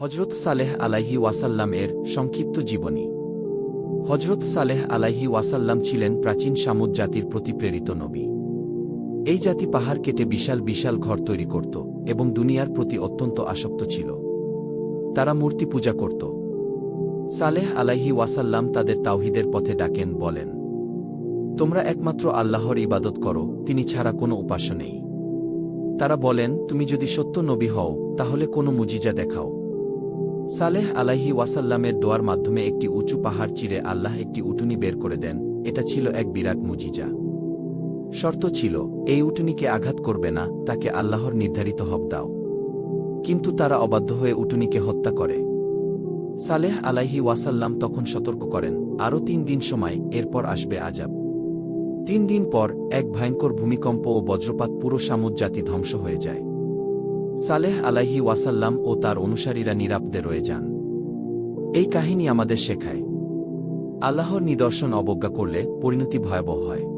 হজরত সালেহ আলাইহি ওয়াসাল্লাম এর সংক্ষিপ্ত জীবনী। হজরত সালেহ আলাইহি ওয়াসাল্লাম ছিলেন প্রাচীন সামুদ জাতির প্রতি প্রেরিত নবী। এই জাতি পাহাড় কেটে বিশাল বিশাল ঘর তৈরি করত এবং দুনিয়ার প্রতি অত্যন্ত আসক্ত ছিল। তারা মূর্তি পূজা করত। সালেহ আলাইহি ওয়াসাল্লাম তাদের তাওহিদের পথে ডাকেন, বলেন, তোমরা একমাত্র আল্লাহর ইবাদত করো, তিনি ছাড়া কোনো উপাস্য নেই। তারা বলেন, তুমি যদি সত্য নবী হও, তাহলে কোনো মুজিজা দেখাও। সালেহ আলাইহি ওয়াসাল্লামের দোয়ার মাধ্যমে একটি উঁচু পাহাড় চিরে আল্লাহ একটি উটুনি বের করে দেন, এটা ছিল এক বিরাট মুজিজা। শর্ত ছিল, এই উটুনিকে আঘাত করবে না, তাকে আল্লাহর নির্ধারিত হক দাও। কিন্তু তারা অবাধ্য হয়ে উটুনিকে হত্যা করে। সালেহ আলাইহি ওয়াসাল্লাম তখন সতর্ক করেন, আরও তিন দিন সময়, এরপর আসবে আজাব তিন দিন পর, এক ভয়ঙ্কর ভূমিকম্প ও বজ্রপাত পুরো সামুদ জাতি ধ্বংস হয়ে যায়। সালেহ আলাহি ওয়াসাল্লাম ও তার অনুসারীরা নিরাপদে রয়ে যান। এই কাহিনী আমাদের শেখায়। আল্লাহর নিদর্শন অবজ্ঞা করলে পরিণতি ভয়াবহ হয়।